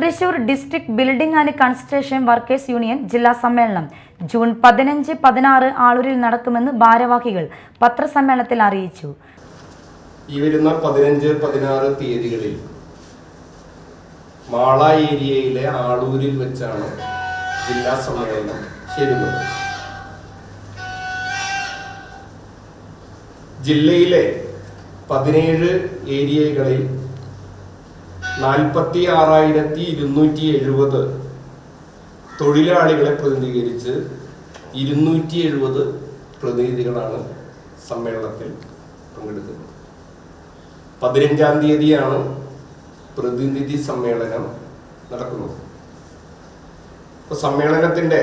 Thrissur district building and construction workers union ജില്ലാ സമ്മേളനം. June പതിനഞ്ച് പതിനാറ് ആളൂരിൽ നടക്കുമെന്ന് ഭാരവാഹികൾ പത്രസമ്മേളനത്തിൽ അറിയിച്ചു. ഈ വരുന്ന പതിനഞ്ച് പതിനാറ് തീയതികളിൽ മാള ഏരിയയിലെ ആളൂരിൽ വെച്ചാണ് ജില്ലാ സമ്മേളനം ചേരുന്നത്. ജില്ലയിലെ പതിനേഴ് ഏരിയകളിൽ നാൽപ്പത്തി ആറായിരത്തി ഇരുന്നൂറ്റി എഴുപത് തൊഴിലാളികളെ പ്രതിനിധീകരിച്ച് ഇരുന്നൂറ്റി എഴുപത് പ്രതിനിധികളാണ് സമ്മേളനത്തിൽ പങ്കെടുക്കുന്നത്. പതിനഞ്ചാം തീയതിയാണ് പ്രതിനിധി സമ്മേളനം നടക്കുന്നത്. അപ്പോൾ സമ്മേളനത്തിന്റെ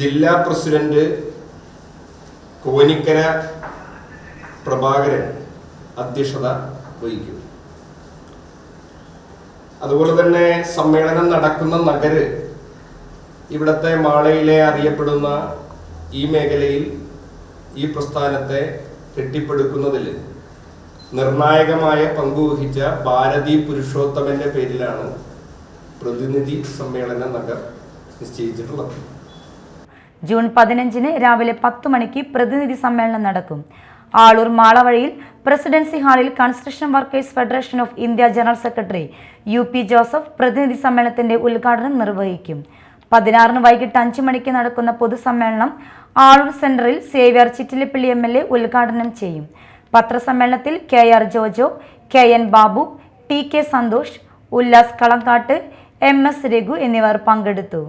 ജില്ലാ പ്രസിഡന്റ് കോനിക്കര പ്രഭാകരൻ അധ്യക്ഷത വഹിക്കും അതുപോലെ തന്നെ സമ്മേളനം നടക്കുന്ന നഗര് ഇവിടുത്തെ മാളയിലെ അറിയപ്പെടുന്ന ഈ മേഖലയിൽ ഈ പ്രസ്ഥാനത്തെ കെട്ടിപ്പടുക്കുന്നതിൽ നിർണായകമായ പങ്കുവഹിച്ച ഭാരതി പുരുഷോത്തമന്റെ പേരിലാണ് പ്രതിനിധി സമ്മേളന നഗർ നിശ്ചയിച്ചിട്ടുള്ളത്. ജൂൺ പതിനഞ്ചിന് രാവിലെ പത്ത് മണിക്ക് പ്രതിനിധി സമ്മേളനം നടക്കും. ആളൂർ മാളവഴിയിൽ പ്രസിഡൻസി ഹാളിൽ construction workers federation of India general secretary U P Joseph പ്രതിനിധി സമ്മേളനത്തിന്റെ ഉദ്ഘാടനം നിർവഹിക്കും. പതിനാറിന് വൈകിട്ട് അഞ്ചു മണിക്ക് നടക്കുന്ന പൊതുസമ്മേളനം ആളൂർ സെന്ററിൽ Xavier Chittilappilly M L A ഉദ്ഘാടനം ചെയ്യും. പത്രസമ്മേളനത്തിൽ K R Jojo K N Babu T K Santhosh Ullas Kalankattu M S Raghu എന്നിവർ പങ്കെടുത്തു.